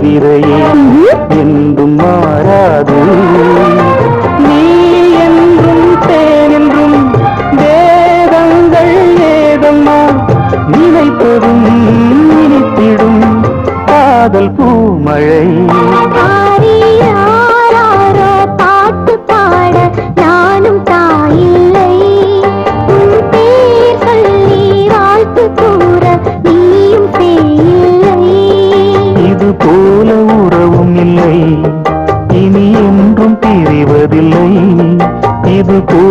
தவிரை என்றும் மாறாது. நீ என்றும் தேனென்றும் வேதங்கள் ஏதம்மா நினைப்பதும் நினைத்திடும் காதல் பூமழை. to